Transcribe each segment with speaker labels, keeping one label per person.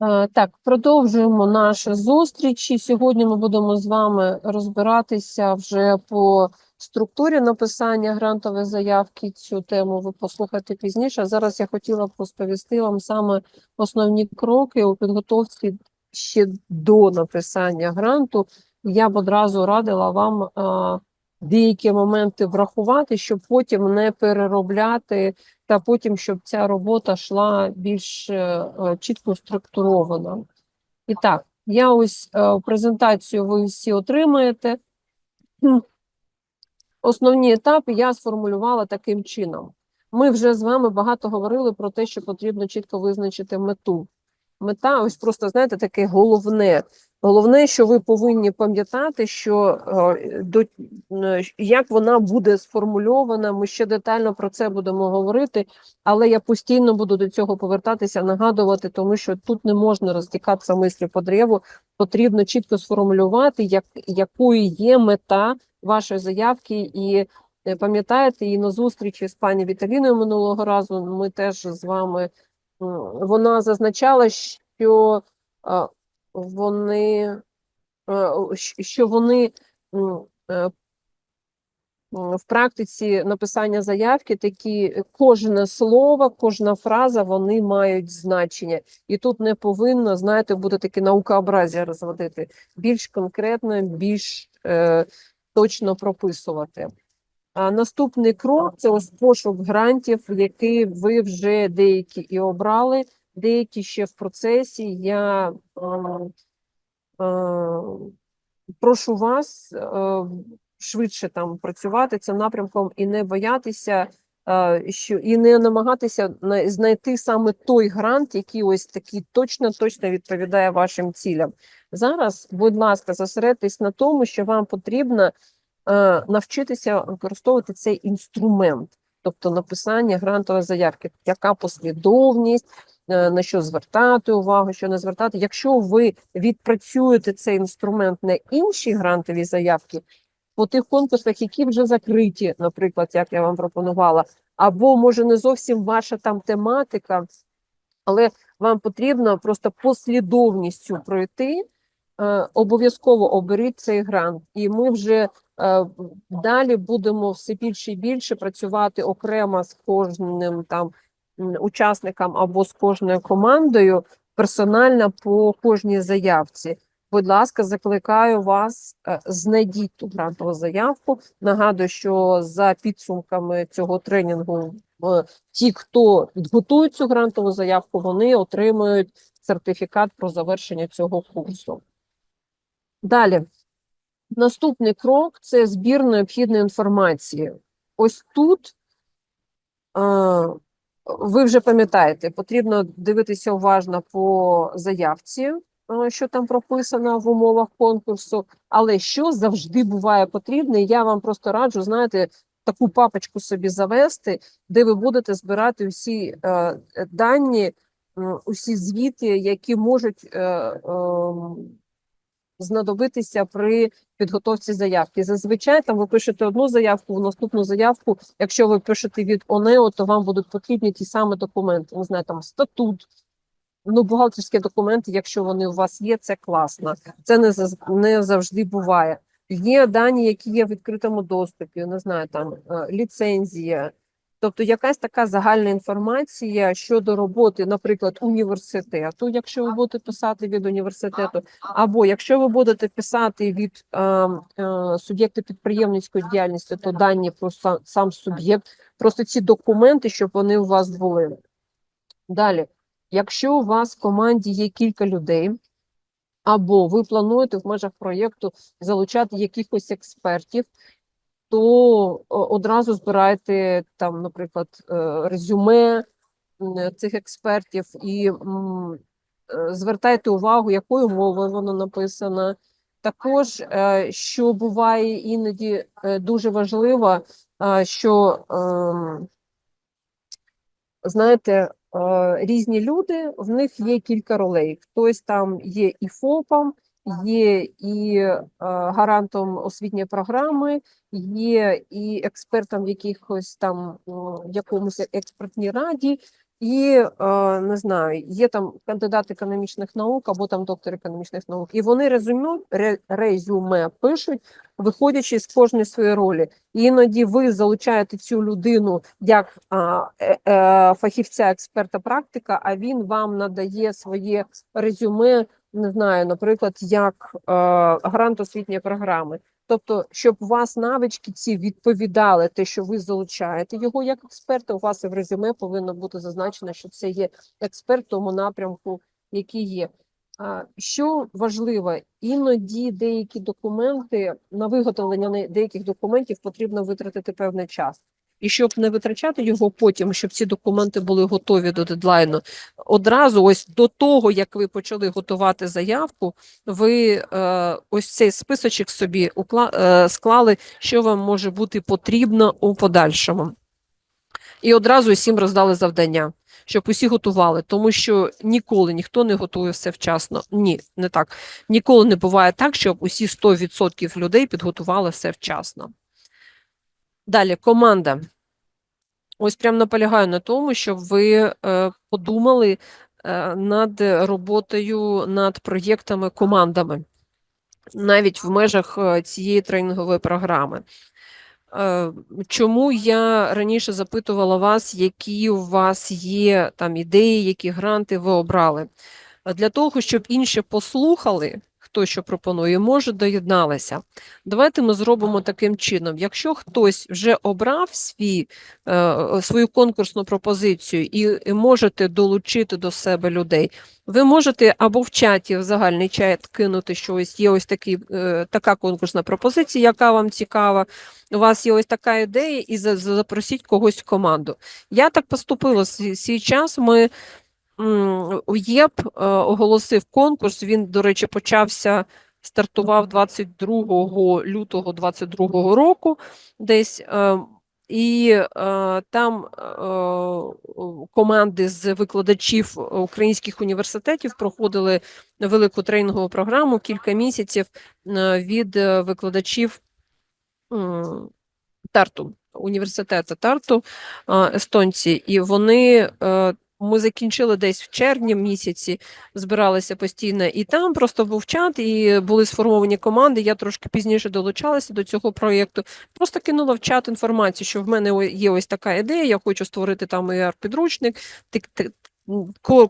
Speaker 1: Е, Так, продовжуємо наші зустрічі. Сьогодні ми будемо з вами розбиратися вже по структурі написання грантової заявки. Цю тему ви послухаєте пізніше. Зараз я хотіла б розповісти вам саме основні кроки у підготовці ще до написання гранту. Я б одразу радила вам е, деякі моменти врахувати, щоб потім не переробляти та потім, щоб ця робота йшла більш е, чітко структурована. І так, я ось е, презентацію ви всі отримаєте. Основні етапи я сформулювала таким чином. Ми вже з вами багато говорили про те, що потрібно чітко визначити мету. Мета, ось просто знаєте, таке головне. Головне, що ви повинні пам'ятати, що е, до е, як вона буде сформульована. Ми ще детально про це будемо говорити, але я постійно буду до цього повертатися, нагадувати, тому що тут не можна розтікатися мислі по древу. Потрібно чітко сформулювати, як, якою є мета вашої заявки, і е, пам'ятаєте, і на зустрічі з пані Віталіною минулого разу ми теж з вами вона зазначала, що вони е, що вони е, в практиці написання заявки такі кожне слово, кожна фраза вони мають значення, і тут не повинно, знаєте, бути таке наукообразія розводити, більш конкретно, більш е, точно прописувати. А наступний крок це ось пошук грантів, які ви вже деякі і обрали, деякі ще в процесі. Я ем, е, прошу вас е, швидше там працювати цим напрямком і не боятися, е, що і не намагатися знайти саме той грант, який ось такий точно точно відповідає вашим цілям. Зараз, будь ласка, зосередьтесь на тому, що вам потрібно е, навчитися використовувати цей інструмент, тобто написання грантової заявки, яка послідовність, е, на що звертати увагу, що не звертати. Якщо ви відпрацюєте цей інструмент на інші грантові заявки, по тих конкурсах, які вже закриті, наприклад, як я вам пропонувала, або може не зовсім ваша там тематика, але вам потрібно просто послідовністю пройти. е, Обов'язково оберіть цей грант, і ми вже е, далі будемо все більше і більше працювати окремо з кожним там учасникам або з кожною командою персонально по кожній заявці. Будь ласка, закликаю вас, е, знайдіть ту грантову заявку. Нагадую, що за підсумками цього тренінгу, е, ті, хто готують цю грантову заявку, вони отримують сертифікат про завершення цього курсу. Далі, наступний крок це збір необхідної інформації. Ось тут е, ви вже пам'ятаєте, потрібно дивитися уважно по заявці, е, що там прописано в умовах конкурсу, але що завжди буває потрібне, я вам просто раджу, знаєте, таку папочку собі завести, де ви будете збирати усі е, дані, усі звіти, які можуть е, ем, знадобитися при підготовці заявки. Зазвичай там ви пишете одну заявку, в наступну заявку. Якщо ви пишете від ОНЕО, то вам будуть потрібні ті самі документи. Не знаю, там статут. Ну, бухгалтерські документи, якщо вони у вас є, це класно. Це не не завжди буває. Є дані, які є в відкритому доступі, не знаю, там е, ліцензія, тобто якась така загальна інформація щодо роботи, наприклад, університету, якщо ви будете писати від університету, або якщо ви будете писати від е, е, суб'єкту підприємницької діяльності, то дані про сам, сам суб'єкт, просто ці документи, щоб вони у вас були. Далі, якщо у вас в команді є кілька людей, або ви плануєте в межах проєкту залучати якихось експертів, то одразу збирайте там, наприклад, е, резюме цих експертів і е, звертайте увагу, якою мовою воно написано. Також, е, що буває іноді е, дуже важливо, е, що ем, знаєте, е, різні люди, в них є кілька ролей. Хтось там є і ФОПом, є і е, гарантом освітньої програми, є і експертом в якихось там в якомусь експертній раді. і е, не знаю, є там кандидат економічних наук або там доктор економічних наук, і вони резюме, резюме пишуть, виходячи з кожної своєї ролі. І іноді ви залучаєте цю людину як е, фахівця, експерта, практика, а він вам надає своє резюме, не знаю, наприклад, як е, грант освітньої програми. Тобто, щоб у вас навички ці відповідали те, що ви залучаєте його як експерта, у вас і в резюме повинно бути зазначено, що це є експерт тому напрямку, який є. Що важливо, іноді деякі документи на виготовлення деяких документів потрібно витратити певний час. І щоб не витрачати його потім, щоб ці документи були готові до дедлайну, одразу, ось до того, як ви почали готувати заявку, ви е, ось цей списочок собі е, склали, що вам може бути потрібно у подальшому. І одразу всім роздали завдання, щоб усі готували, тому що ніколи ніхто не готує все вчасно. Ні, не так. Ніколи не буває так, щоб усі 100% людей підготували все вчасно. Далі, команда. Ось прям наполягаю на тому, щоб ви е, подумали е, над роботою над проєктами командами, навіть в межах е, цієї тренінгової програми. Е, Чому я раніше запитувала вас, які у вас є там ідеї, які гранти ви обрали? Для того, щоб інші послухали, хто що пропонує, може доєдналися. Давайте ми зробимо таким чином: якщо хтось вже обрав свій, е, свою конкурсну пропозицію і, можете долучити до себе людей, ви можете або в чаті, в загальний чат кинути, що ось є ось такий, е, така конкурсна пропозиція, яка вам цікава. У вас є ось така ідея, і за- за- запросіть когось в команду. Я так поступила свій час. Ми м, УЄП е, оголосив конкурс. Він, до речі, почався. Стартував 22 лютого 22 року десь. е, І е, там команди з викладачів українських університетів проходили велику тренінгову програму кілька місяців від викладачів Тарту, університету Тарту, естонці, і вони. Ми закінчили десь в червні місяці, збиралися постійно, і там просто був чат, і були сформовані команди. Я трошки пізніше долучалася до цього проєкту. Просто кинула в чат інформацію, що в мене є ось така ідея. Я хочу створити там ir підручник.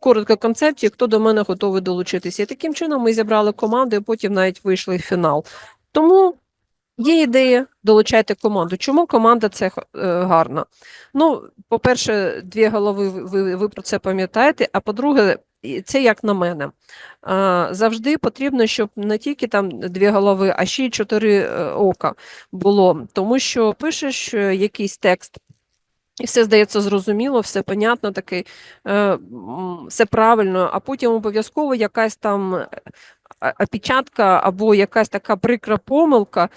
Speaker 1: Коротко концепцію, хто до мене готовий долучитися. І таким чином ми зібрали команду, і потім навіть вийшли в фінал. Тому Є ідея, долучайте команду. Чому команда це е, гарна? Ну, по-перше, дві голови ви, ви, про це пам'ятаєте. А по-друге, це як на мене. Завжди потрібно, щоб не тільки там дві голови, а ще й чотири е, ока було. Тому що пишеш е, якийсь текст. І все здається зрозуміло, все понятно, такий, е, все правильно, а потім обов'язково якась там опечатка або якась така прикра помилка,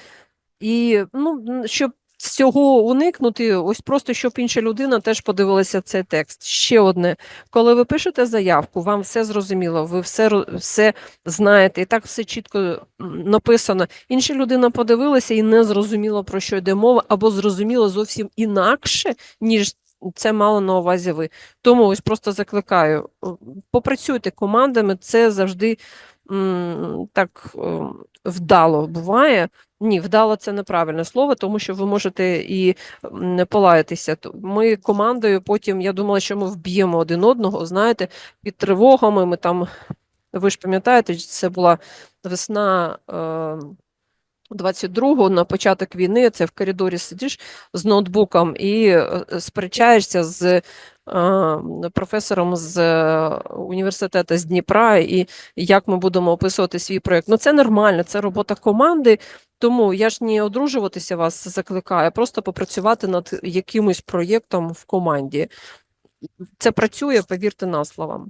Speaker 1: і ну, щоб цього уникнути, ось просто щоб інша людина теж подивилася цей текст. Ще одне, коли ви пишете заявку, вам все зрозуміло, ви все, все знаєте, і так все чітко написано. Інша людина подивилася і не зрозуміла, про що йде мова, або зрозуміла зовсім інакше, ніж це мало на увазі ви. Тому ось просто закликаю, попрацюйте командами, це завжди м, так ем, вдало буває. Ні, вдало це неправильне слово, тому що ви можете і не полаятися. Ми командою потім, я думала, що ми вб'ємо один одного, знаєте, під тривогами. Ми там, ви ж пам'ятаєте, це була весна. Е, 22-го на початок війни це в коридорі сидиш з ноутбуком і е, сперечаєшся з професором з е, університету з Дніпра, і як ми будемо описувати свій проєкт. Ну це нормально, це робота команди. Тому я ж не одружуватися вас закликаю, просто попрацювати над якимось проєктом в команді. Це працює, повірте на слово.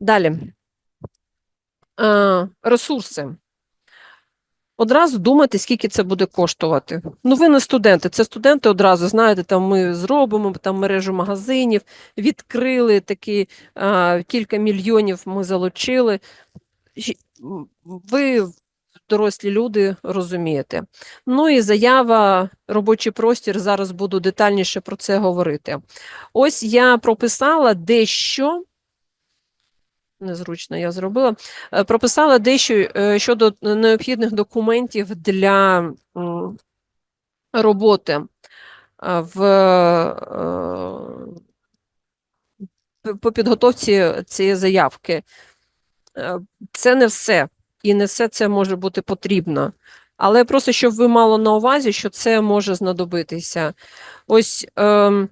Speaker 1: Далі. Е, ресурси. Одразу думати, скільки це буде коштувати. Ну, ви не студенти, це студенти одразу, знаєте, там ми зробимо там мережу магазинів, відкрили такі а, кілька мільйонів ми залучили. Ви дорослі люди розумієте. Ну і заява, робочий простір. Зараз буду детальніше про це говорити. Ось я прописала дещо. Незручно я зробила. е, Прописала дещо е, щодо необхідних документів для роботи е, в, е, по підготовці цієї заявки. Е, Це не все, і не все це може бути потрібно. Але просто щоб ви мали на увазі, що це може знадобитися. Ось, ем,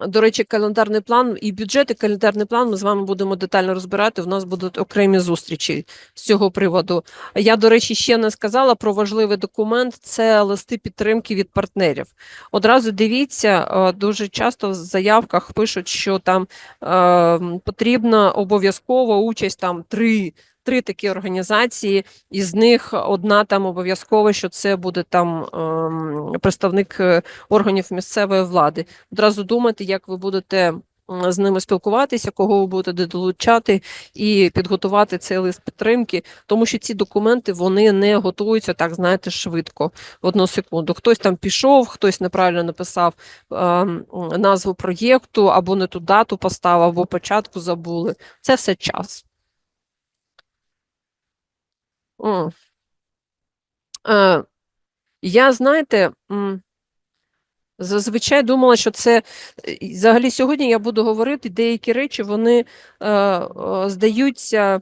Speaker 1: до речі, календарний план і бюджет, і календарний план ми з вами будемо детально розбирати. У нас будуть окремі зустрічі з цього приводу. Я, до речі, ще не сказала про важливий документ це листи підтримки від партнерів. Одразу дивіться, е, дуже часто в заявках пишуть, що там е, потрібна обов'язкова участь там три. Три такі організації, із них одна там обов'язково, що це буде там ем, представник е, органів місцевої влади. Одразу думайте, як ви будете з ними спілкуватися, кого ви будете долучати і підготувати цей лист підтримки, тому що ці документи вони не готуються так, знаєте, швидко в одну секунду. Хтось там пішов, хтось неправильно написав ем, назву проєкту, або не ту дату поставив, або початку забули. Це все час. М. Е, я, знаєте, зазвичай думала, що це взагалі сьогодні я буду говорити деякі речі, вони е, е, здаються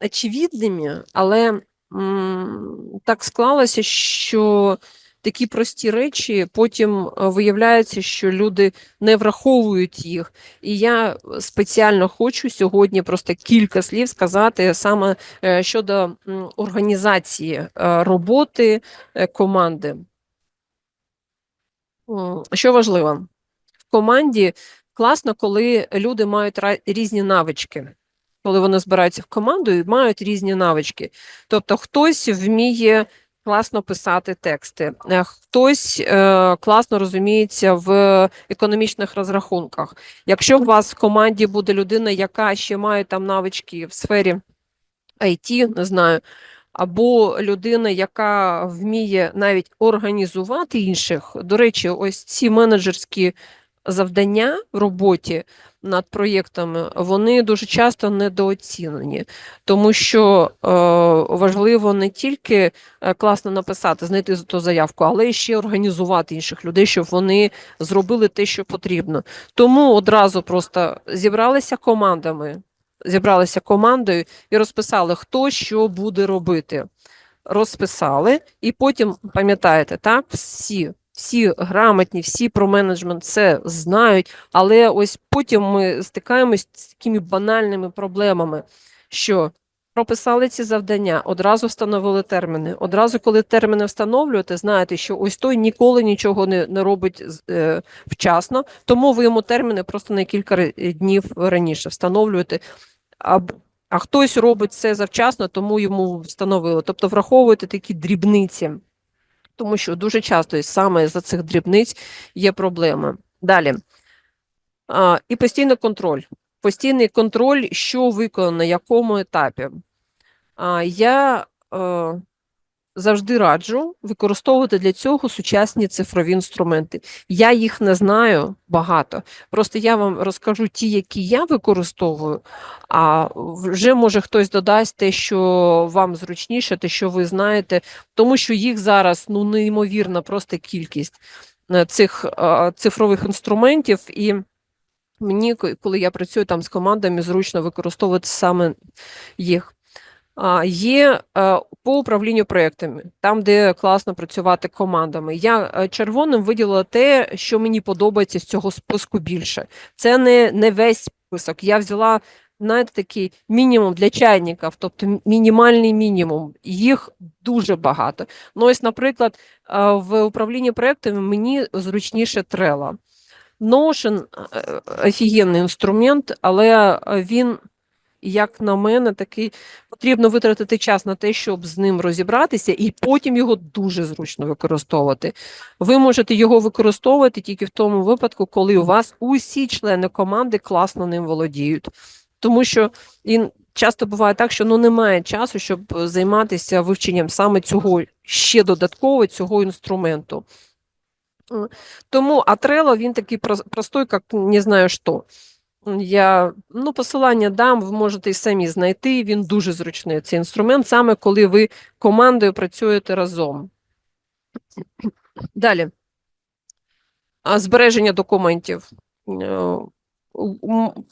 Speaker 1: очевидними, але м, так склалося, що такі прості речі потім е, виявляється, що люди не враховують їх. І я спеціально хочу сьогодні просто кілька слів сказати саме е, щодо організації е, роботи команди. Що важливо, в команді класно, коли люди мають різні навички. Коли вони збираються в команду і мають різні навички. Тобто хтось вміє класно писати тексти, е, хтось е, класно розуміється в економічних розрахунках. Якщо у вас в команді буде людина, яка ще має там навички в сфері IT, не знаю, або людина, яка вміє навіть організувати інших. До речі, ось ці менеджерські завдання в роботі над проєктами, вони дуже часто недооцінені, тому що е, важливо не тільки е, класно написати, знайти ту заявку, але й ще організувати інших людей, щоб вони зробили те, що потрібно. Тому одразу просто зібралися командами, зібралися командою і розписали, хто що буде робити. Розписали, і потім пам'ятаєте, так, всі, всі грамотні, всі про менеджмент це знають, але ось потім ми стикаємось з такими банальними проблемами, що прописали ці завдання, одразу встановили терміни. Одразу, коли терміни встановлюєте, знаєте, що ось той ніколи нічого не, не робить е, вчасно, тому ви йому терміни просто на кілька днів раніше встановлюєте. А, а хтось робить це завчасно, тому йому встановили. Тобто враховуйте такі дрібниці, тому що дуже часто саме за цих дрібниць є проблеми. Далі. А, і постійний контроль. Постійний контроль, що виконано, на якому етапі. А, я е, завжди раджу використовувати для цього сучасні цифрові інструменти. Я їх не знаю багато. Просто я вам розкажу ті, які я використовую, а вже може хтось додасть те, що вам зручніше, те, що ви знаєте, тому що їх зараз ну неймовірна просто кількість е, цих е, цифрових інструментів, і мені, коли я працюю там з командами, зручно використовувати саме їх. Є е, по управлінню проектами, там, де класно працювати командами. Я е, червоним виділила те, що мені подобається з цього списку більше. Це не, не весь список. Я взяла знаєте, такий мінімум для чайників, тобто мінімальний мінімум. Їх дуже багато. Ну, ось, наприклад, е, в управлінні проектами мені зручніше Trello. Notion офігенний інструмент, але е, як на мене, такий потрібно витратити час на те, щоб з ним розібратися, і потім його дуже зручно використовувати. Ви можете його використовувати тільки в тому випадку, коли у вас усі члени команди класно ним володіють. Тому що він часто буває так, що ну немає часу, щоб займатися вивченням саме цього ще додатково цього інструменту. Тому Атрело він такий прос- простой, як не знаю що. Я ну, посилання дам, ви можете і самі знайти. Він дуже зручний цей інструмент, саме коли ви командою працюєте разом. Далі. Збереження документів. Е,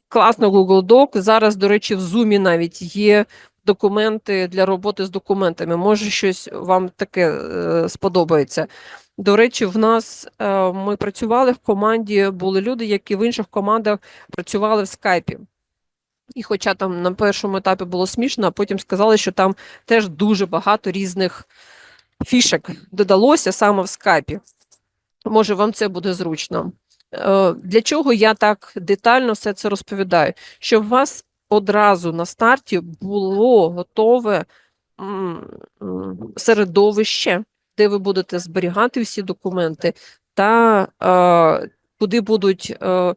Speaker 1: Класно Google Doc. Зараз, до речі, в Zoom навіть є документи для роботи з документами. Може, щось вам таке е, сподобається. До речі, в нас е, ми працювали в команді, були люди, які в інших командах працювали в скайпі. І хоча там на першому етапі було смішно, а потім сказали, що там теж дуже багато різних фішек додалося саме в скайпі. Може, вам це буде зручно. Е, Для чого я так детально все це розповідаю? Щоб у вас одразу на старті було готове середовище, де ви будете зберігати всі документи, та е, куди будуть е,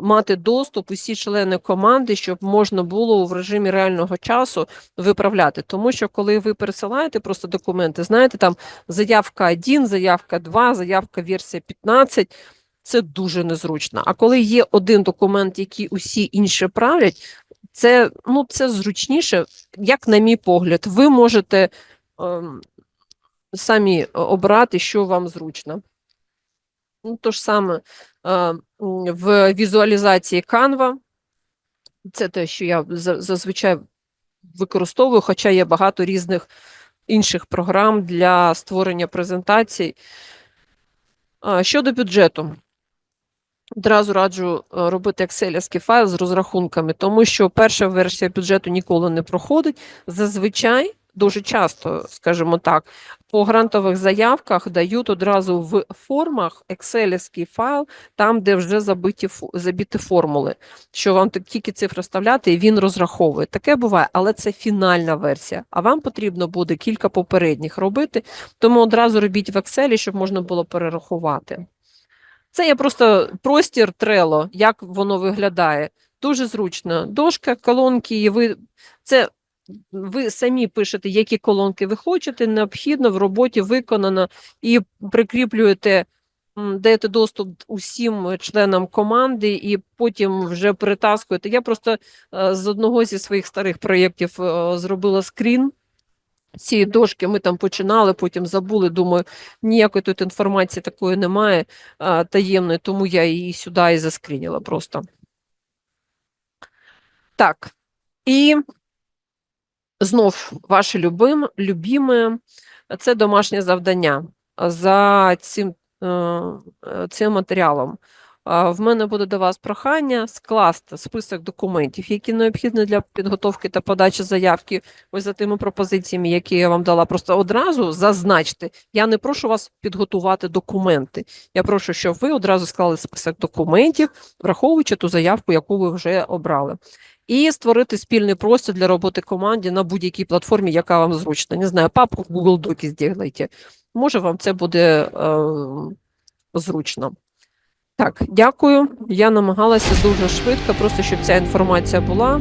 Speaker 1: мати доступ усі члени команди, щоб можна було в режимі реального часу виправляти. Тому що коли ви пересилаєте просто документи, знаєте, там заявка 1, заявка 2, заявка версія 15, це дуже незручно. А коли є один документ, який усі інші правлять, це, ну, це зручніше, як на мій погляд, ви можете ем, самі обрати, що вам зручно. Ну, то ж саме е, в візуалізації Canva. Це те, що я зазвичай використовую, хоча є багато різних інших програм для створення презентацій. Щодо бюджету, одразу раджу е, робити екселівський файл з розрахунками, тому що перша версія бюджету ніколи не проходить. Зазвичай, дуже часто, скажімо так, по грантових заявках дають одразу в формах екселівський файл, там, де вже забиті, забиті формули, що вам тільки цифри вставляти, і він розраховує. Таке буває, але це фінальна версія. А вам потрібно буде кілька попередніх робити, тому одразу робіть в Excel, щоб можна було перерахувати. Це є просто простір Trello, як воно виглядає. Дуже зручно. Дошка, колонки, і ви це ви самі пишете, які колонки ви хочете, необхідно в роботі виконано і прикріплюєте, даєте доступ усім членам команди, і потім вже перетаскуєте. Я просто е, з одного зі своїх старих проєктів е, зробила скрін. Цієї дошки ми там починали, потім забули. Думаю, ніякої тут інформації такої немає а, таємної, тому я її сюди і заскрініла просто. Так. І знов ваше любим, любіме це домашнє завдання за цим, е, е, цим матеріалом. А, В мене буде до вас прохання скласти список документів, які необхідні для підготовки та подачі заявки. Ось за тими пропозиціями, які я вам дала, просто одразу зазначте. Я не прошу вас підготувати документи. Я прошу, щоб ви одразу склали список документів, враховуючи ту заявку, яку ви вже обрали. І створити спільний простір для роботи команді на будь-якій платформі, яка вам зручна. Не знаю, папку Google Доки зробіть. Може, вам це буде е, зручно. Так, дякую. Я намагалася дуже швидко, просто щоб ця інформація була.